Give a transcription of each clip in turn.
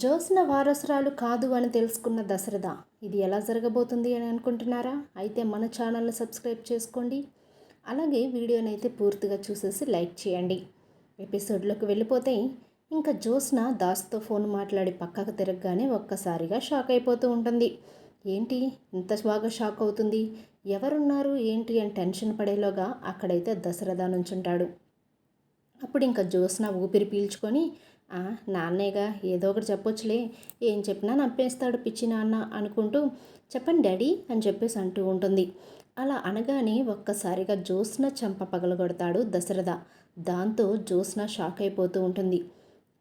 జోస్న వారసురాలు కాదు అని తెలుసుకున్న దశరథ ఇది ఎలా జరగబోతుంది అని అనుకుంటున్నారా? అయితే మన ఛానల్ని సబ్స్క్రైబ్ చేసుకోండి. అలాగే వీడియోని అయితే పూర్తిగా చూసేసి లైక్ చేయండి. ఎపిసోడ్లోకి వెళ్ళిపోతే ఇంకా జోస్న దాస్తో ఫోన్ మాట్లాడి పక్కకు తిరగగానే ఒక్కసారిగా షాక్ అయిపోతూ ఉంటుంది. ఏంటి? ఇంత బాగా షాక్ అవుతుంది? ఎవరున్నారు? ఏంటి? అని టెన్షన్ పడేలోగా అక్కడైతే దశరథ నుంచుంటాడు. అప్పుడు ఇంకా జోస్న ఊపిరి పీల్చుకొని నాన్నయ్యగా నాన్నేగా ఏదో ఒకటి చెప్పొచ్చులే. ఏం చెప్పినా నప్పేస్తాడు పిచ్చి నాన్న అనుకుంటూ చెప్పండి డాడీ అని చెప్పేసి అంటూ ఉంటుంది. అలా అనగానే ఒక్కసారిగా జ్యోత్స్న చెంప పగలగొడతాడు దశరథ. దాంతో జ్యోత్స్న షాక్ అయిపోతూ ఉంటుంది.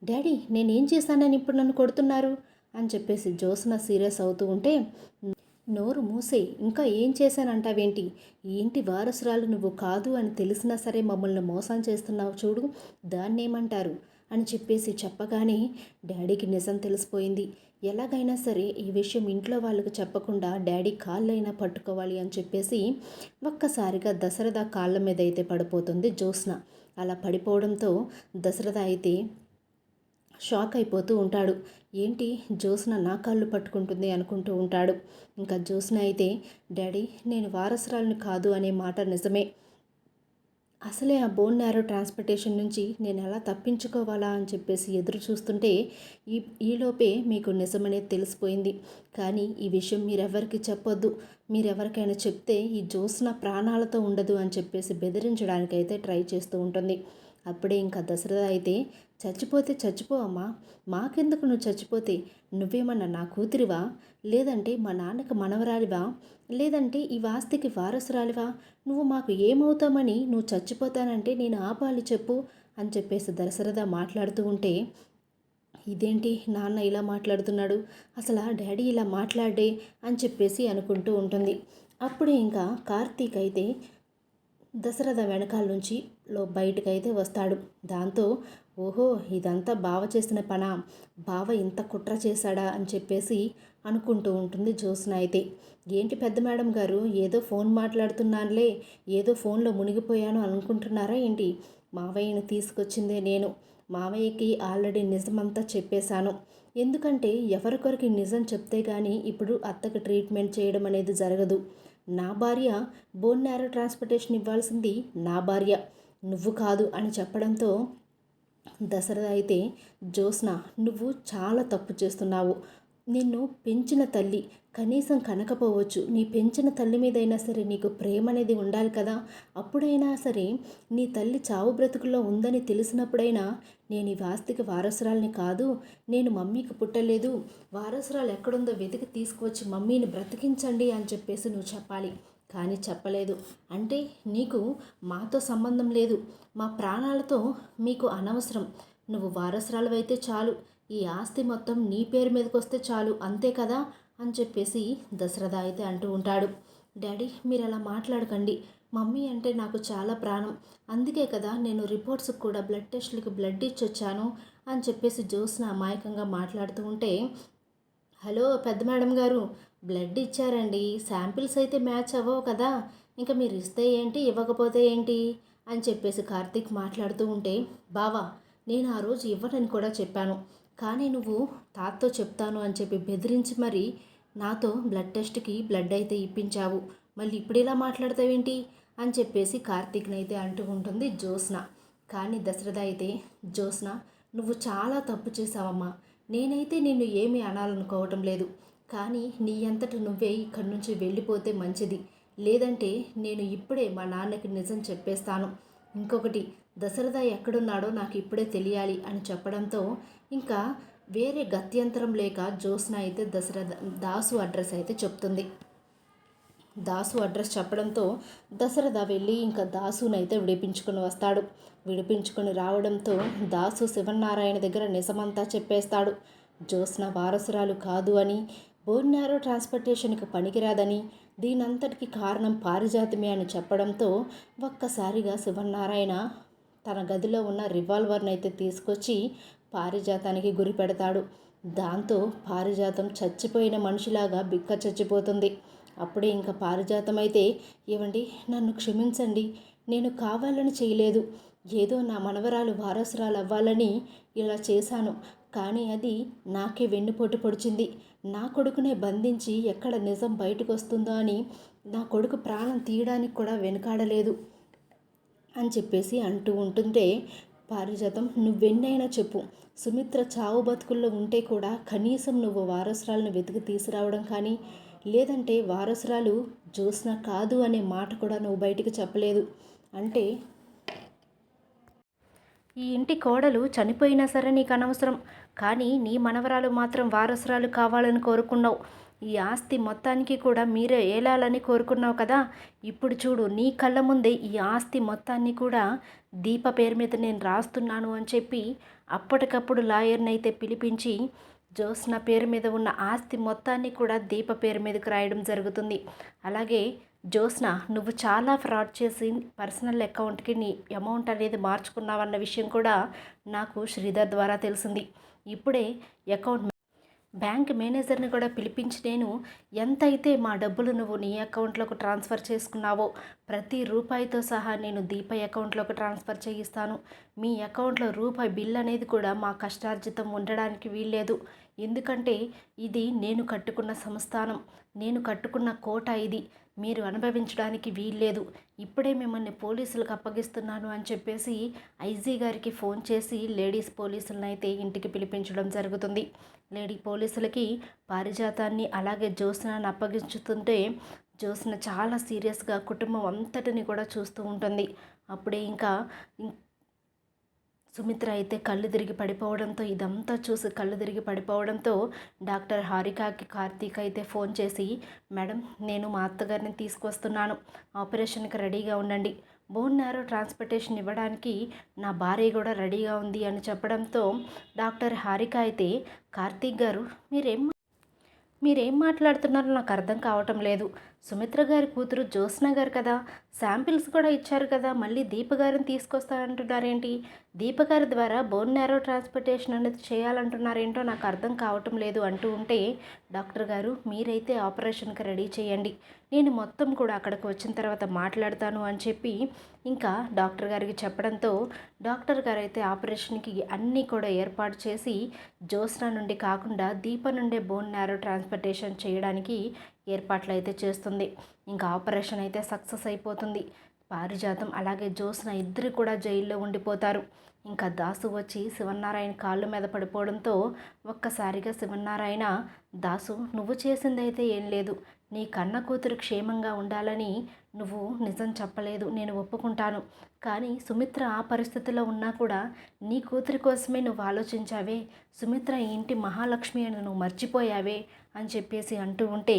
డాడీ నేనేం చేశానని ఇప్పుడు నన్ను కొడుతున్నారు? అని చెప్పేసి జ్యోత్స్న సీరియస్ అవుతూ ఉంటే నోరు మూసే ఇంకా ఏం చేశానంటావేంటి? ఏంటి వారసురాలు నువ్వు కాదు అని తెలిసినా సరే మమ్మల్ని మోసం చేస్తున్నావు చూడు దాన్నేమంటారు? అని చెప్పేసి చెప్పగానే డాడీకి నిజం తెలిసిపోయింది. ఎలాగైనా సరే ఈ విషయం ఇంట్లో వాళ్ళకు చెప్పకుండా డాడీ కాళ్ళైనా పట్టుకోవాలి అని చెప్పేసి ఒక్కసారిగా దశరథ కాళ్ళ మీద అయితే పడిపోతుంది జ్యోత్స్న. అలా పడిపోవడంతో దశరథ అయితే షాక్ అయిపోతూ ఉంటాడు. ఏంటి? జ్యోత్స్న నా కాళ్ళు పట్టుకుంటుంది అనుకుంటూ ఉంటాడు. ఇంకా జ్యోత్స్న అయితే డాడీ నేను వారసురాలను కాదు అనే మాట నిజమే. అసలే ఆ బోన్ నేరో ట్రాన్స్పోర్టేషన్ నుంచి నేను ఎలా తప్పించుకోవాలా అని చెప్పేసి ఎదురు చూస్తుంటే ఈ ఈలోపే మీకు నిజమనేది తెలిసిపోయింది. కానీ ఈ విషయం మీరెవరికి చెప్పొద్దు. మీరెవరికైనా చెప్తే ఈ జోస్న ప్రాణాలతో ఉండదు అని చెప్పేసి బెదిరించడానికైతే ట్రై చేస్తూ ఉంటుంది. అప్పుడే ఇంకా దసరా అయితే చచ్చిపోతే చచ్చిపో అమ్మా. మాకెందుకు నువ్వు చచ్చిపోతే? నువ్వేమన్నా నా కూతురివా? లేదంటే మా నాన్నకి మనవరాలివా? లేదంటే ఈ వాస్తికి వారసురాలివా? నువ్వు మాకు ఏమవుతామని నువ్వు చచ్చిపోతానంటే నేను ఆపాలి చెప్పు అని చెప్పేసి దశరథ మాట్లాడుతూ ఉంటే ఇదేంటి నాన్న ఇలా మాట్లాడుతున్నాడు? అసలు ఆ డాడీ ఇలా మాట్లాడే? అని చెప్పేసి అనుకుంటూ ఉంటుంది. అప్పుడు ఇంకా కార్తీక్ అయితే దశరథ వెనకాల నుంచి లో బయటకైతే వస్తాడు. దాంతో ఓహో ఇదంతా బావ చేసిన పనా? బావ ఇంత కుట్ర చేశాడా? అని చెప్పేసి అనుకుంటూ ఉంటుంది జ్యోత్స్న అయితే. ఏంటి పెద్ద మేడం గారు ఏదో ఫోన్ మాట్లాడుతున్నానులే ఏదో ఫోన్లో మునిగిపోయాను అనుకుంటున్నారా ఏంటి? మావయ్యని తీసుకొచ్చిందే నేను. మావయ్యకి ఆల్రెడీ నిజమంతా చెప్పేశాను. ఎందుకంటే ఎవరికొరికి నిజం చెప్తే కానీ ఇప్పుడు అత్తకి ట్రీట్మెంట్ చేయడం అనేది జరగదు. నా భార్య బోన్ నేరో ట్రాన్స్పోర్టేషన్ ఇవ్వాల్సింది నా భార్య. నువ్వు కాదు అని చెప్పడంతో దశరథ అయితే జ్యోత్స్న నువ్వు చాలా తప్పు చేస్తున్నావు. నిన్ను పెంచిన తల్లి కనీసం కనకపోవచ్చు. నీ పెంచిన తల్లి మీదైనా సరే నీకు ప్రేమ అనేది ఉండాలి కదా. అప్పుడైనా సరే నీ తల్లి చావు బ్రతుకుల్లో ఉందని తెలిసినప్పుడైనా నేను ఈ వాస్తికి వారసురాల్ని కాదు. నేను మమ్మీకి పుట్టలేదు. వారసురాలు ఎక్కడుందో వెతికి తీసుకువచ్చి మమ్మీని బ్రతికించండి అని చెప్పేసి నువ్వు చెప్పాలి. కానీ చెప్పలేదు. అంటే నీకు మాతో సంబంధం లేదు. మా ప్రాణాలతో మీకు అనవసరం. నువ్వు వారసురాలవైతే చాలు. ఈ ఆస్తి మొత్తం నీ పేరు మీదకి వస్తే చాలు. అంతే కదా? అని చెప్పేసి దశరథ అయితే అంటూ ఉంటాడు. డాడీ మీరు అలా మాట్లాడకండి. మమ్మీ అంటే నాకు చాలా ప్రాణం. అందుకే కదా నేను రిపోర్ట్స్కి కూడా బ్లడ్ టెస్ట్లకి బ్లడ్ ఇచ్చొచ్చాను అని చెప్పేసి జ్యోత్స్న అమాయకంగా మాట్లాడుతూ ఉంటే హలో పెద్ద మేడం గారు బ్లడ్ ఇచ్చారండి. శాంపిల్స్ అయితే మ్యాచ్ అవ్వవు కదా. ఇంకా మీరు ఇస్తే ఏంటి ఇవ్వకపోతే ఏంటి అని చెప్పేసి కార్తీక్ మాట్లాడుతూ ఉంటే బావా నేను ఆ రోజు ఇవ్వనని కూడా చెప్పాను. కానీ నువ్వు తాతతో చెప్తాను అని చెప్పి బెదిరించి మరి నాతో బ్లడ్ టెస్ట్కి బ్లడ్ అయితే ఇప్పించావు. మళ్ళీ ఇప్పుడు ఇలా మాట్లాడతావేంటి అని చెప్పేసి కార్తీక్ని అయితే అంటూ ఉంటుంది జ్యోత్స్న. కానీ దశరథ అయితే జ్యోత్స్న నువ్వు చాలా తప్పు చేసావమ్మా నేనైతే నిన్ను ఏమీ అనాలనుకోవటం లేదు. కానీ నీ అంతట నువ్వే ఇక్కడి నుంచి వెళ్ళిపోతే మంచిది. లేదంటే నేను ఇప్పుడే మా నాన్నకి నిజం చెప్పేస్తాను. ఇంకొకటి దశరథ ఎక్కడున్నాడో నాకు ఇప్పుడే తెలియాలి అని చెప్పడంతో ఇంకా వేరే గత్యంతరం లేక జ్యోత్స్న అయితే దశరథ దాసు అడ్రస్ అయితే చెప్తుంది. దాసు అడ్రస్ చెప్పడంతో దశరథ వెళ్ళి ఇంకా దాసునైతే విడిపించుకుని వస్తాడు. విడిపించుకొని రావడంతో దాసు శివనారాయణ దగ్గర నిజమంతా చెప్పేస్తాడు. జ్యోత్స్న వారసురాలు కాదు అని బోర్నారో ట్రాన్స్పోర్టేషన్కి పనికిరాదని దీనంతటికి కారణం పారిజాతమే అని చెప్పడంతో ఒక్కసారిగా శివనారాయణ తన గదిలో ఉన్న రివాల్వర్ని అయితే తీసుకొచ్చి పారిజాతానికి గురి పెడతాడు. దాంతో పారిజాతం చచ్చిపోయిన మనిషిలాగా బిక్క చచ్చిపోతుంది. అప్పుడే ఇంకా పారిజాతం అయితే ఏవండి నన్ను క్షమించండి. నేను కావాలని చేయలేదు. ఏదో నా మనవరాలు వారసురాలు అవ్వాలని ఇలా చేశాను. కానీ అది నాకే వెన్నుపోటు పొడిచింది. నా కొడుకునే బంధించి ఎక్కడ నిజం బయటకు వస్తుందో అని నా కొడుకు ప్రాణం తీయడానికి కూడా వెనుకాడలేదు అని చెప్పేసి అంటూ ఉంటుంటే పారిజాతం నువ్వెన్నైనా చెప్పు. సుమిత్ర చావు బతుకుల్లో ఉంటే కూడా కనీసం నువ్వు వారసురాలను వెతికి తీసుకురావడం కానీ లేదంటే వారసురాలు జ్యోత్స్న కాదు అనే మాట కూడా నువ్వు బయటకు చెప్పలేదు. అంటే ఈ ఇంటి కోడలు చనిపోయినా సరే నీకు అనవసరం. కానీ నీ మనవరాలు మాత్రం వారసురాలు కావాలని కోరుకున్నావు. ఈ ఆస్తి మొత్తానికి కూడా మీరే ఏలాలని కోరుకున్నావు కదా? ఇప్పుడు చూడు నీ కళ్ళ ముందే ఈ ఆస్తి మొత్తాన్ని కూడా దీప పేరు మీద నేను రాస్తున్నాను అని చెప్పి అప్పటికప్పుడు లాయర్ని అయితే పిలిపించి జోస్న పేరు మీద ఉన్న ఆస్తి మొత్తాన్ని కూడా దీప పేరు మీదకి రాయడం జరుగుతుంది. అలాగే జ్యోత్స్న నువ్వు చాలా ఫ్రాడ్ చేసి పర్సనల్ అకౌంట్కి నీ అమౌంట్ అనేది మార్చుకున్నావన్న విషయం కూడా నాకు శ్రీధర్ ద్వారా తెలిసింది. ఇప్పుడే అకౌంట్ బ్యాంక్ మేనేజర్ని కూడా పిలిపించి నేను ఎంతైతే మా డబ్బులు నువ్వు నీ అకౌంట్లోకి ట్రాన్స్ఫర్ చేసుకున్నావో ప్రతి రూపాయితో సహా నేను దీప అకౌంట్లోకి ట్రాన్స్ఫర్ చేయిస్తాను. మీ అకౌంట్లో రూపాయి బిల్ అనేది కూడా మా కష్టార్జితం ఉండడానికి వీల్లేదు. ఎందుకంటే ఇది నేను కట్టుకున్న సంస్థానం. నేను కట్టుకున్న కోట ఇది. మీరు అనుభవించడానికి వీల్లేదు. ఇప్పుడే మిమ్మల్ని పోలీసులకు అప్పగిస్తున్నాను అని చెప్పేసి ఐజీ గారికి ఫోన్ చేసి లేడీస్ పోలీసులను అయితే ఇంటికి పిలిపించడం జరుగుతుంది. లేడీ పోలీసులకి పారిజాతాన్ని అలాగే జ్యోత్స్నాన్ని అప్పగించుతుంటే జ్యోత్స్న చాలా సీరియస్గా కుటుంబం అంతటిని కూడా చూస్తూ ఉంటుంది. అప్పుడే ఇంకా సుమిత్ర అయితే కళ్ళు తిరిగి పడిపోవడంతో ఇదంతా చూసి కళ్ళు తిరిగి పడిపోవడంతో డాక్టర్ హారికాకి కార్తీక్ అయితే ఫోన్ చేసి మేడం నేను మా అత్తగారిని తీసుకొస్తున్నాను. ఆపరేషన్కి రెడీగా ఉండండి. బోన్ నారో ట్రాన్స్పోర్టేషన్ ఇవ్వడానికి నా భార్య కూడా రెడీగా ఉంది అని చెప్పడంతో డాక్టర్ హారిక అయితే కార్తీక్ గారు మీరేం మీరేం మాట్లాడుతున్నారో నాకు అర్థం కావటం లేదు. సుమిత్ర గారి కూతురు జ్యోత్స్న గారు కదా? శాంపిల్స్ కూడా ఇచ్చారు కదా? మళ్ళీ దీపగారిని తీసుకొస్తారంటున్నారేంటి దీపగారి ద్వారా బోన్ నేరో ట్రాన్స్పోర్టేషన్ అనేది చేయాలంటున్నారేంటో నాకు అర్థం కావటం లేదు అంటూ ఉంటే డాక్టర్ గారు మీరైతే ఆపరేషన్కి రెడీ చేయండి. నేను మొత్తం కూడా అక్కడికి వచ్చిన తర్వాత మాట్లాడతాను అని చెప్పి ఇంకా డాక్టర్ గారికి చెప్పడంతో డాక్టర్ గారు అయితే ఆపరేషన్కి అన్నీ కూడా ఏర్పాటు చేసి జ్యోత్స్న నుండి కాకుండా దీప నుండే బోన్ నేరో ట్రాన్స్పోర్టేషన్ చేయడానికి ఏర్పాట్లు అయితే చేస్తుంది. ఇంకా ఆపరేషన్ అయితే సక్సెస్ అయిపోతుంది. పారిజాతం అలాగే జోస్న ఇద్దరు కూడా జైల్లో ఉండిపోతారు. ఇంకా దాసు వచ్చి శివనారాయణ కాళ్ళు మీద పడిపోవడంతో ఒక్కసారిగా శివనారాయణ దాసు నువ్వు చేసిందైతే ఏం లేదు. నీ కన్న కూతురు క్షేమంగా ఉండాలని నువ్వు నిజం చెప్పలేదు. నేను ఒప్పుకుంటాను. కానీ సుమిత్ర ఆ పరిస్థితిలో ఉన్నా కూడా నీ కూతురి కోసమే నువ్వు ఆలోచించావే. సుమిత్ర ఇంటి మహాలక్ష్మి అని నువ్వు మర్చిపోయావే. అని చెప్పేసి అంటూ ఉంటే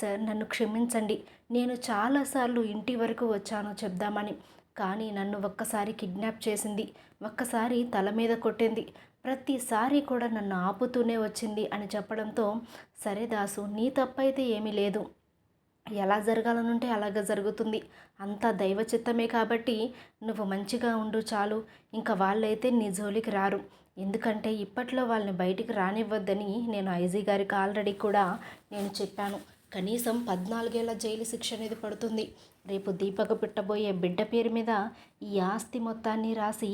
సార్ నన్ను క్షమించండి. నేను చాలాసార్లు ఇంటి వరకు వచ్చాను చెప్దామని. కానీ నన్ను ఒక్కసారి కిడ్నాప్ చేసింది. ఒక్కసారి తల మీద కొట్టింది. ప్రతిసారి కూడా నన్ను ఆపుతూనే వచ్చింది అని చెప్పడంతో సరే దాసు నీ తప్పైతే ఏమీ లేదు. ఎలా జరగాలనుంటే అలాగ జరుగుతుంది. అంతా దైవ చిత్తమే కాబట్టి నువ్వు మంచిగా ఉండు చాలు. ఇంకా వాళ్ళైతే నీ జోలికి రారు. ఎందుకంటే ఇప్పట్లో వాళ్ళని బయటికి రానివ్వద్దని నేను ఐజీ గారికి ఆల్రెడీ కూడా నేను చెప్పాను. కనీసం పద్నాలుగేళ్ళ జైలు శిక్ష అనేది పడుతుంది. రేపు దీపక పెట్టబోయే బిడ్డ పేరు మీద ఈ ఆస్తి మొత్తాన్ని రాసి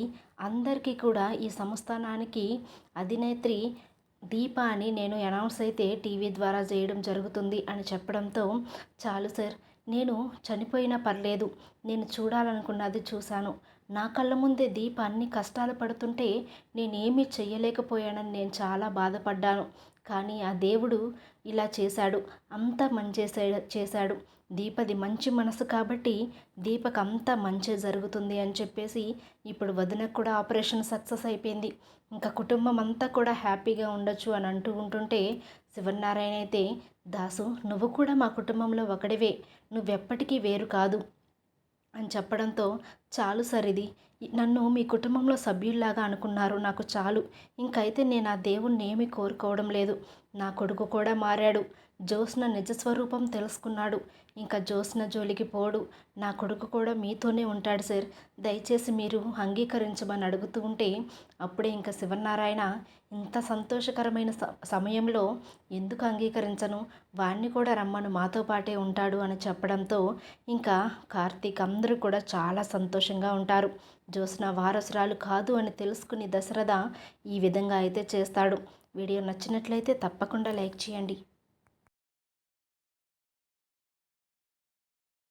అందరికీ కూడా ఈ సంస్థానానికి అధినేత్రి దీప అని నేను అనౌన్స్ అయితే టీవీ ద్వారా చేయడం జరుగుతుంది అని చెప్పడంతో చాలు సార్. నేను చనిపోయినా పర్లేదు. నేను చూడాలనుకున్నది చూశాను. నా కళ్ళ ముందే దీప అన్ని కష్టాలు పడుతుంటే నేనేమీ చెయ్యలేకపోయానని నేను చాలా బాధపడ్డాను. కానీ ఆ దేవుడు ఇలా చేశాడు. అంతా మంచి చేశాడు. దీపది మంచి మనసు కాబట్టి దీపక్ అంతా మంచి జరుగుతుంది అని చెప్పేసి ఇప్పుడు వదినకు కూడా ఆపరేషన్ సక్సెస్ అయిపోయింది. ఇంకా కుటుంబం అంతా కూడా హ్యాపీగా ఉండొచ్చు అని అంటూ ఉంటుంటే శివనారాయణ అయితే దాసు నువ్వు కూడా మా కుటుంబంలో ఒకడివే. నువ్వెప్పటికీ వేరు కాదు. అని చెప్పడంతో చాలు సార్ ఇది. నన్ను మీ కుటుంబంలో సభ్యుల్లాగా అనుకున్నారు. నాకు చాలు. ఇంకైతే నేను ఆ దేవుణ్ణి ఏమీ కోరుకోవడం లేదు. నా కొడుకు కూడా మారాడు. జోస్న నిజస్వరూపం తెలుసుకున్నాడు. ఇంకా జోస్న జోలికి పోడు. నా కొడుకు కూడా మీతోనే ఉంటాడు సార్. దయచేసి మీరు అంగీకరించమని అడుగుతూ ఉంటే అప్పుడే ఇంకా శివనారాయణ ఇంత సంతోషకరమైన స సమయంలో ఎందుకు అంగీకరించను? వాణ్ణి కూడా రమ్మను మాతో పాటే ఉంటాడు అని చెప్పడంతో ఇంకా కార్తీక్ అందరూ కూడా చాలా సంతోషంగా ఉంటారు. జోస్న వారసురాలు కాదు అని తెలుసుకుని దశరథ ఈ విధంగా అయితే చేస్తాడు. వీడియో నచ్చినట్లయితే తప్పకుండా లైక్ చేయండి.